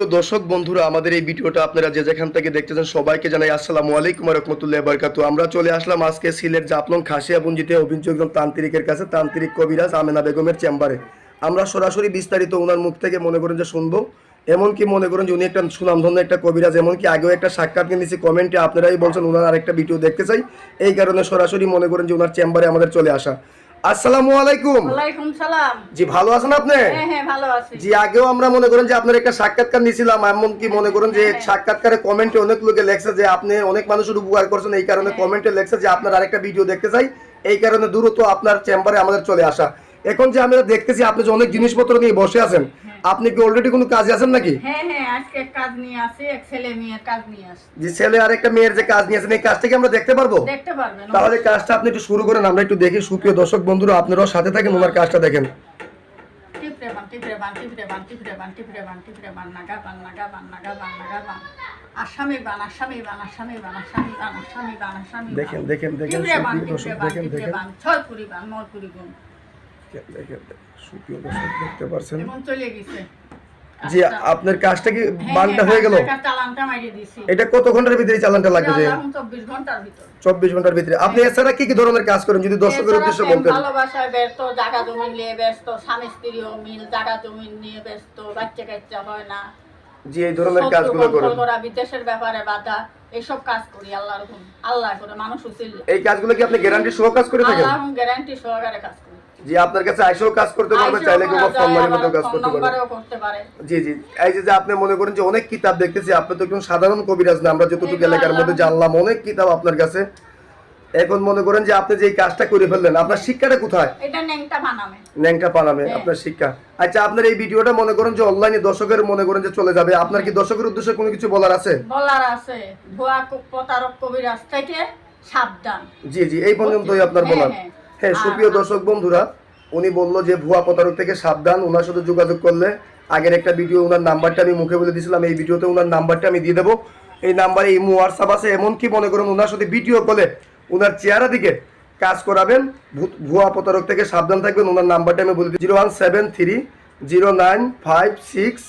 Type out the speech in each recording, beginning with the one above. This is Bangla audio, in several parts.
দর্শক বন্ধুরা, আমাদের এই ভিডিওটা আপনারা যে যেখান থেকে দেখতেছেন সবাইকে জানাই আসসালামু আলাইকুম রহমতুল্লাহ বরকাতু আমরা চলে আসলাম আজকে সিলেট জাপলং খাসিয়াপুঞ্জিতে অভিযোগ তান্ত্রিকের কাছে, তান্ত্রিক কবিরাজ আমেনা বেগমের চেম্বারে। আমরা সরাসরি বিস্তারিত ওনার মুখ থেকে মনে করেন যে শুনব। এমনকি মনে করেন যে উনি একটা সুনামধন্য একটা কবিরাজ, এমনকি আগেও একটা সাক্ষাৎ নিয়েছি কমেন্টে, আপনারাই বলছেন ওনার আরেকটা ভিডিও দেখতে চাই। এই কারণে সরাসরি মনে করেন যে ওনার চেম্বারে আমাদের চলে আসা। আসসালামু আলাইকুম। ওয়ালাইকুম সালাম। জি ভালো আছেন আপনি? হ্যাঁ হ্যাঁ ভালো আছি। জি আগেও আমরা মনে করেন যে আপনার একটা সাক্ষাৎকার এমনকি মনে করেন যে সাক্ষাৎকারে কমেন্টে অনেক লোকে লেখছে যে আপনি অনেক মানুষের উপকার করছেন এই কারণে কমেন্টে লেখছে যে আপনার আরেকটা ভিডিও দেখতে চাই এই কারণে দ্রুত আপনার চেম্বারে আমাদের চলে আসা। এখন যে আমরা দেখতেছি আপনি যে অনেক জিনিসপত্র নিয়ে বসে আছেন আপনি কি অলরেডি কোনো কাজে আছেন নাকি? হ্যাঁ হ্যাঁ আজকে কাজ নিয়ে আসি এক ছেলে মেয়ের কাজ নিয়ে আসি। যে ছেলে আর একটা মেয়ের যে কাজ নিয়েছেন এই কাজটা কি আমরা দেখতে পারব? দেখতে পারবেন তাহলে কাজটা আপনি একটু শুরু করেন আমরা একটু দেখি। সুপ্রিয় দর্শক বন্ধুরা আপনারাও সাথে থাকেন ওনার কাজটা দেখেন। টিপরে বান টিপরে বান টিপরে বান টিপরে বান টিপরে বান টিপরে বান নাগা বান নাগা বান নাগা বান। নাগা বান আসামি বান আসামি বান আসামি বান আসামি বান আসামি বান। আসামি দেখেন, দেখেন, দেখেন, টিপরে বান টিপরে বান দেখেন, টিপরে দেখেন। বান ছয় কুড়ি বান নয় কুড়ি গুণ। দেখেন, দেখেন, সুপ্রিয় দর্শক দেখতে পারছেন? এবং চলে গেছে। জি আপনার কাজটা কি বানটা হ্যাঁ, গেল? কাজটা চালানটা মারিয়ে দিছি এটা কত ঘণ্টার ভিতরে চালানটা লাগবে যে চব্বিশ ঘণ্টার ভিতর। চব্বিশ ঘণ্টার ভিতরে। আপনি এছাড়া কি কি ধরনের কাজ করেন যদি দর্শকের উদ্দেশ্যে বলতেন? ভালোবাসায় ব্যস্ত জায়গা জমি নিয়ে ব্যস্ত স্বামী স্ত্রীও মিল জায়গা জমি নিয়ে ব্যস্ত বাচ্চা কাচ্চা হয় না। জি এই ধরনের কাজগুলো করেন। বিদেশের ব্যাপারে বাধা এইসব কাজ করি আল্লাহর আল্লাহ করে মানুষ উচিল এই কাজগুলো কি আপনি গ্যারান্টি সহ কাজ করে থাকেন? গ্যারান্টি সহকারে কাজ করি। জি আপনার কাছে আইসেও কাজ করতে পারবে চাইলে কেউ ফোন যায়, মতো কাজ করতে পারবে। জি জি। এই যে আপনি মনে করেন যে অনেক কিতাব দেখতেছি আপনি তো একজন সাধারণ কবিরাজ না আমরা যতটুকু এলাকার মধ্যে জানলাম অনেক কিতাব আপনার কাছে। এখন মনে করেন যে আপনি যে এই কাজটা করে ফেললেন আপনার শিক্ষাটা কোথায়? এটা নেংটা বানামে। ন্যাংটা পানামে হ্যাঁ। আপনার শিক্ষা। আচ্ছা আপনার এই ভিডিওটা মনে করেন যে অনলাইনে দর্শকের মনে করেন যে চলে যাবে। আপনার কি দর্শকের উদ্দেশ্যে কোনো কিছু বলার আছে? বলার আছে। ভুয়া প্রতারক কবিরাজ থেকে সাবধান। জি জি এই পর্যন্তই আপনার হ্যাঁ, বলার। হ্যাঁ। সুপ্রিয় দর্শক বন্ধুরা উনি বলল যে ভুয়া প্রতারক থেকে সাবধান ওনার সাথে যোগাযোগ করলে আগের একটা ভিডিও ওনার নাম্বারটা আমি মুখে বলে দিয়েছিলাম এই ভিডিওতে ওনার নাম্বারটা আমি দিয়ে দেবো। এই নাম্বারে এই হোয়াটসঅ্যাপ আছে এমনকি মনে করুন ওনার সাথে ভিডিও কলে ওনার চেহারা দিকে কাজ করাবেন ভুয়া প্রতারক থেকে সাবধান থাকবেন ওনার নাম্বারটা আমি বলে দিই zero one seven three zero nine five six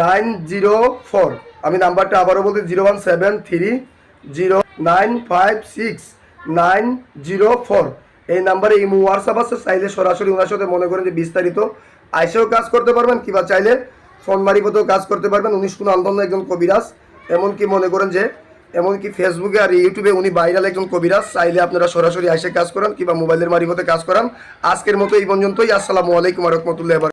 nine zero four. আমি নাম্বারটা আবারও বলতে zero one seven three zero nine five six nine zero four. এই নাম্বারে ইমো হোয়াটসঅ্যাপ আছে, চাইলে সরাসরি ওনার সাথে মনে করেন যে বিস্তারিত আইসেও কাজ করতে পারবেন, কিংবা চাইলে ফোন পথেও কাজ করতে পারবেন। উনি শুনে আন্দোলন একজন কবিরাজ, এমনকি মনে করেন যে, এমনকি ফেসবুকে আর ইউটিউবে উনি বাইরাল একজন কবিরাজ। চাইলে আপনারা সরাসরি আইসে কাজ করান, কিংবা মোবাইলের মারিফতে কাজ করান। আজকের মতো এই পর্যন্তই। আসসালামু আলাইকুম রহমতুল্লাহ